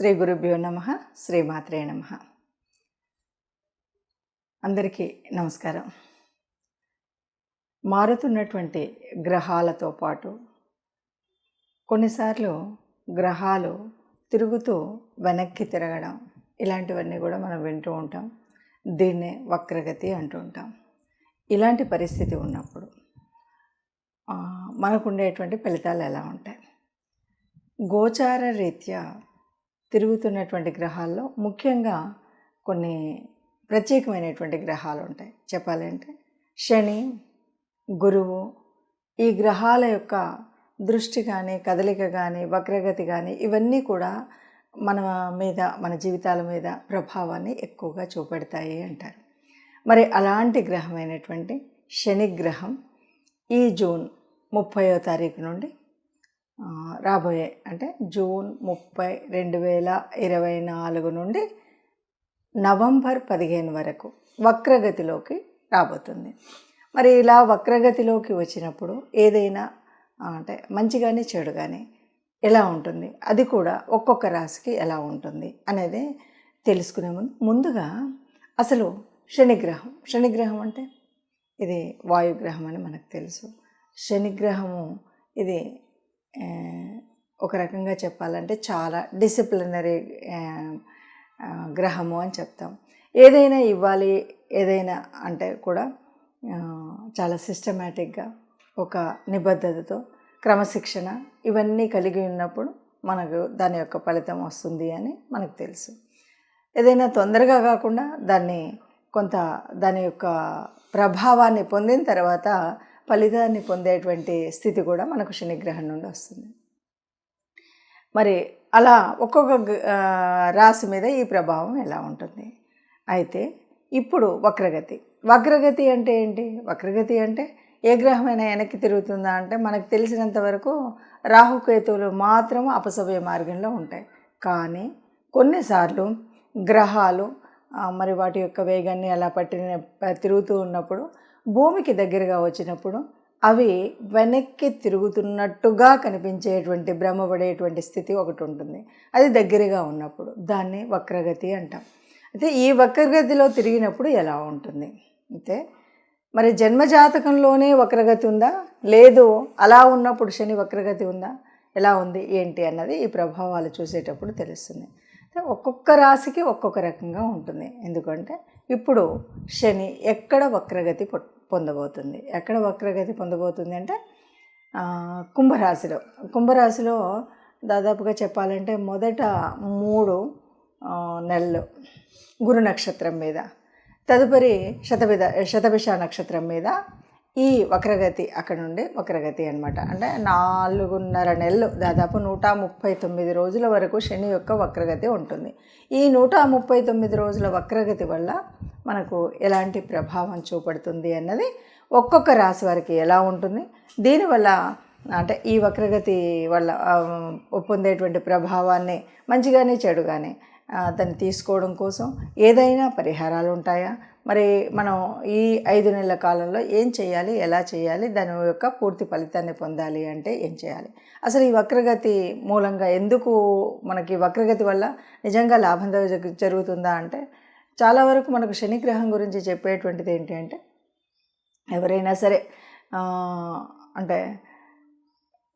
శ్రీ గురుభ్యో నమ శ్రీమాత్రే నమ. అందరికీ నమస్కారం. మారుతున్నటువంటి గ్రహాలతో పాటు కొన్నిసార్లు గ్రహాలు తిరుగుతూ వెనక్కి తిరగడం ఇలాంటివన్నీ కూడా మనం వింటూ ఉంటాం. దీన్నే వక్రగతి అంటూ ఉంటాం. ఇలాంటి పరిస్థితి ఉన్నప్పుడు మనకుండేటువంటి మనకు ఉండేటువంటి ఫలితాలు ఎలా ఉంటాయి? గోచార రీత్యా తిరుగుతున్నటువంటి గ్రహాల్లో ముఖ్యంగా కొన్ని ప్రత్యేకమైనటువంటి గ్రహాలు ఉంటాయి. చెప్పాలంటే శని గురువు ఈ గ్రహాల యొక్క దృష్టి కానీ కదలిక కానీ వక్రగతి కానీ ఇవన్నీ కూడా మన మీద మన జీవితాల మీద ప్రభావాన్ని ఎక్కువగా చూపెడతాయి అంటారు. మరి అలాంటి గ్రహమైనటువంటి శని గ్రహం ఈ జూన్ ముప్పయో తారీఖు నుండి రాబోయే అంటే జూన్ ముప్పై రెండు వేల ఇరవై నాలుగు నుండి నవంబర్ పదిహేను వరకు వక్రగతిలోకి రాబోతుంది. మరి ఇలా వక్రగతిలోకి వచ్చినప్పుడు ఏదైనా అంటే మంచి కానీ చెడు కానీ ఎలా ఉంటుంది? అది కూడా ఒక్కొక్క రాశికి ఎలా ఉంటుంది అనేది తెలుసుకునే ముందు ముందుగా అసలు శనిగ్రహం. శనిగ్రహం అంటే? ఇది వాయుగ్రహం అని మనకు తెలుసు. శనిగ్రహము ఇది ఒక రకంగా చెప్పాలంటే చాలా డిసిప్లినరీ గ్రహము అని చెప్తాం. ఏదైనా ఇవ్వాలి ఏదైనా అంటే కూడా చాలా సిస్టమేటిక్గా ఒక నిబద్ధతతో క్రమశిక్షణ ఇవన్నీ కలిగి ఉన్నప్పుడు మనకు దాని యొక్క ఫలితం వస్తుంది అని మనకు తెలుసు. ఏదైనా తొందరగా కాకుండా దాన్ని కొంత దాని యొక్క ప్రభావాన్ని పొందిన తర్వాత ఫలితాన్ని పొందేటువంటి స్థితి కూడా మనకు శనిగ్రహం నుండి వస్తుంది. మరి అలా ఒక్కొక్క గ- రాశి మీద ఈ ప్రభావం ఎలా ఉంటుంది? అయితే ఇప్పుడు వక్రగతి. వక్రగతి అంటే ఏంటి? వక్రగతి అంటే ఏ గ్రహమైనా వెనక్కి తిరుగుతుందా అంటే మనకు తెలిసినంత వరకు రాహుకేతువులు మాత్రం అపసవ్య మార్గంలో ఉంటాయి. కానీ కొన్నిసార్లు గ్రహాలు మరి వాటి యొక్క వేగాన్ని అలా పట్టిన తిరుగుతూ ఉన్నప్పుడు భూమికి దగ్గరగా వచ్చినప్పుడు అవి వెనక్కి తిరుగుతున్నట్టుగా కనిపించేటువంటి భ్రమపడేటువంటి స్థితి ఒకటి ఉంటుంది. అది దగ్గరగా ఉన్నప్పుడు దాన్ని వక్రగతి అంటాం. అయితే ఈ వక్రగతిలో తిరిగినప్పుడు ఎలా ఉంటుంది? అయితే మరి జన్మజాతకంలోనే వక్రగతి ఉందా? లేదు అలా ఉన్నప్పుడు శని వక్రగతి ఉందా? ఎలా ఉంది? ఏంటి అన్నది ఈ ప్రభావాలు చూసేటప్పుడు తెలుస్తుంది. ఒక్కొక్క రాశికి ఒక్కొక్క రకంగా ఉంటుంది. ఎందుకంటే ఇప్పుడు శని ఎక్కడ వక్రగతి పొ- పొందబోతుంది? ఎక్కడ వక్రగతి పొందబోతుంది అంటే కుంభరాశిలో. కుంభరాశిలో దాదాపుగా చెప్పాలంటే మొదట మూడు నెలలు గురు నక్షత్రం మీద తదుపరి శతవిధ శతభిష నక్షత్రం మీద ఈ వక్రగతి అక్కడ నుండి వక్రగతి అనమాట అంటే నాలుగున్నర నెలలు దాదాపు నూట ముప్పై తొమ్మిది రోజుల వరకు శని యొక్క వక్రగతి ఉంటుంది. ఈ నూట ముప్పై తొమ్మిది రోజుల వక్రగతి వల్ల మనకు ఎలాంటి ప్రభావం చూపడుతుంది అన్నది ఒక్కొక్క రాశి వారికి ఎలా ఉంటుంది దీనివల్ల అంటే ఈ వక్రగతి వల్ల ఒప్పొందేటువంటి పొందేటువంటి ప్రభావాన్ని మంచిగానే చెడుగానే దాన్ని తీసుకోవడం కోసం ఏదైనా పరిహారాలు ఉంటాయా? మరి మనం ఈ ఐదు నెలల కాలంలో ఏం చేయాలి ఎలా చేయాలి దాని యొక్క పూర్తి ఫలితాన్ని పొందాలి అంటే ఏం చేయాలి? అసలు ఈ వక్రగతి మూలంగా ఎందుకు మనకి వక్రగతి వల్ల నిజంగా లాభం జరుగుతుందా అంటే చాలా వరకు మనకు శనిగ్రహం గురించి చెప్పేటువంటిది ఏంటి అంటే ఎవరైనా సరే అంటే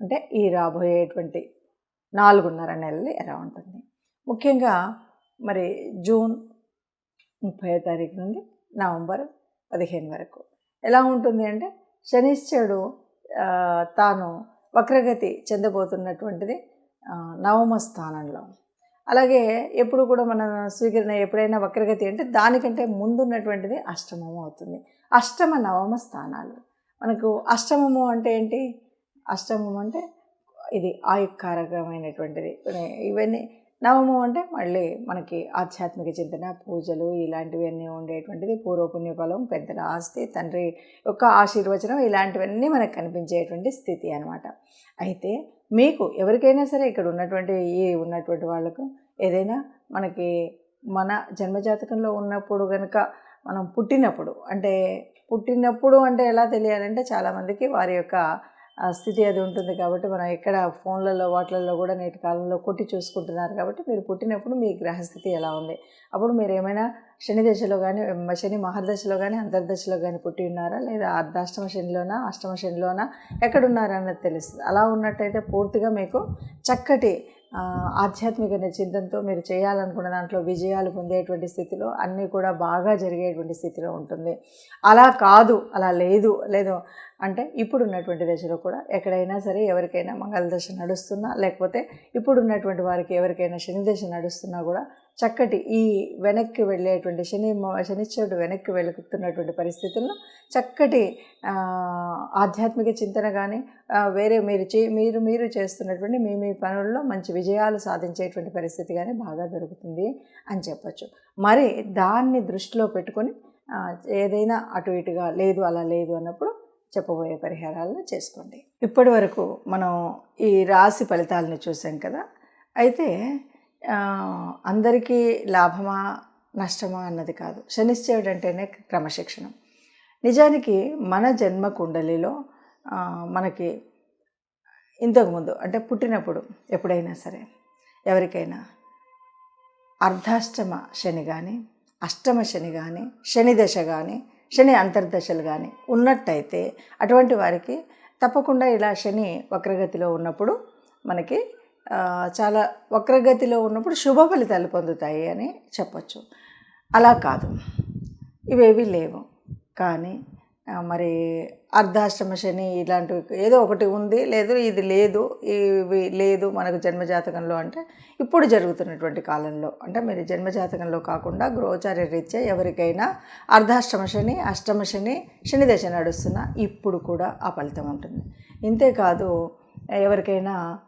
అంటే ఈ రాబోయేటువంటి నాలుగున్నర నెలలు ఎలా ఉంటుంది? ముఖ్యంగా మరి జూన్ ముప్పై తారీఖు నుండి నవంబర్ పదిహేను వరకు ఎలా ఉంటుంది అంటే శనిశ్చరుడు తాను వక్రగతి చెందబోతున్నటువంటిది నవమ స్థానంలో. అలాగే ఎప్పుడు కూడా మన స్వీకరణ ఎప్పుడైనా వక్రగతి అంటే దానికంటే ముందున్నటువంటిది అష్టమము అవుతుంది. అష్టమ నవమ స్థానాలు. మనకు అష్టమము అంటే ఏంటి? అష్టమం అంటే ఇది ఆయుకారకమైనటువంటిది ఇవన్నీ నవమం అంటే మళ్ళీ మనకి ఆధ్యాత్మిక చింతన పూజలు ఇలాంటివి అన్నీ ఉండేటువంటిది. పూర్వపుణ్యఫలం పెద్దల ఆస్తి తండ్రి యొక్క ఆశీర్వచనం ఇలాంటివన్నీ మనకు కనిపించేటువంటి స్థితి అనమాట అయితే మీకు ఎవరికైనా సరే ఇక్కడ ఉన్నటువంటి ఈ ఉన్నటువంటి వాళ్ళకు ఏదైనా మనకి మన జన్మజాతకంలో ఉన్నప్పుడు కనుక మనం పుట్టినప్పుడు అంటే పుట్టినప్పుడు అంటే ఎలా తెలియాలంటే చాలామందికి వారి యొక్క స్థితి అది ఉంటుంది కాబట్టి మనం ఎక్కడ ఫోన్లలో వాటిలలో కూడా నేటి కాలంలో కొట్టి చూసుకుంటున్నారు కాబట్టి మీరు పుట్టినప్పుడు మీ గ్రహస్థితి ఎలా ఉంది? అప్పుడు మీరు ఏమైనా శని దశలో కానీ శని మహర్దశలో కానీ అంతర్దశలో కానీ పుట్టి ఉన్నారా? లేదా అర్ధాష్టమ శనిలోనా అష్టమ శనిలోనా? ఎక్కడున్నారా అన్నది తెలుస్తుంది. అలా ఉన్నట్టయితే పూర్తిగా మీకు చక్కటి ఆధ్యాత్మిక చింతనతో మీరు చేయాలనుకున్న దాంట్లో విజయాలు పొందేటువంటి స్థితిలో అన్నీ కూడా బాగా జరిగేటువంటి స్థితిలో ఉంటుంది. అలా కాదు అలా లేదు లేదు అంటే ఇప్పుడున్నటువంటి దశలో కూడా ఎక్కడైనా సరే ఎవరికైనా మంగళ దశ నడుస్తున్నా లేకపోతే ఇప్పుడున్నటువంటి వారికి ఎవరికైనా శని దశ నడుస్తున్నా కూడా చక్కటి ఈ వెనక్కి వెళ్ళేటువంటి శని శనిశ్చరుడు వెనక్కి వెళుతున్నటువంటి పరిస్థితుల్లో చక్కటి ఆధ్యాత్మిక చింతన కానీ వేరే మీరు చే మీరు మీరు చేస్తున్నటువంటి మీ మీ పనుల్లో మంచి విజయాలు సాధించేటువంటి పరిస్థితి కానీ బాగా దొరుకుతుంది అని చెప్పచ్చు. మరి దాన్ని దృష్టిలో పెట్టుకొని ఏదైనా అటు ఇటుగా లేదు అలా లేదు అన్నప్పుడు చెప్పబోయే పరిహారాలను చేసుకోండి. ఇప్పటి వరకు మనం ఈ రాశి ఫలితాలను చూసాం కదా అయితే అందరికీ లాభమా నష్టమా అన్నది కాదు. శనిశ్చయుడు అంటేనే క్రమశిక్షణ. నిజానికి మన జన్మ కుండలిలో మనకి ఇంతకుముందు అంటే పుట్టినప్పుడు ఎప్పుడైనా సరే ఎవరికైనా అర్ధాష్టమ శని కానీ అష్టమ శని కానీ శని దశ కానీ శని అంతర్దశలు కానీ ఉన్నట్టయితే అటువంటి వారికి తప్పకుండా ఇలా శని వక్రగతిలో ఉన్నప్పుడు మనకి చాలా వక్రగతిలో ఉన్నప్పుడు శుభ ఫలితాలు పొందుతాయి అని చెప్పచ్చు. అలా కాదు. ఇవేవి లేవు. కానీ మరి అర్ధాష్టమ శని ఇలాంటివి ఏదో ఒకటి ఉంది లేదు ఇది లేదు ఇవి లేదు మనకు జన్మజాతకంలో అంటే ఇప్పుడు జరుగుతున్నటువంటి కాలంలో. అంటే మీరు జన్మజాతకంలో కాకుండా గృహచార్య రీత్యా ఎవరికైనా అర్ధాష్టమ శని అష్టమ శని శని దశ నడుస్తున్నా ఇప్పుడు కూడా ఆ ఫలితం ఉంటుంది. ఇంతేకాదు ఎవరికైనా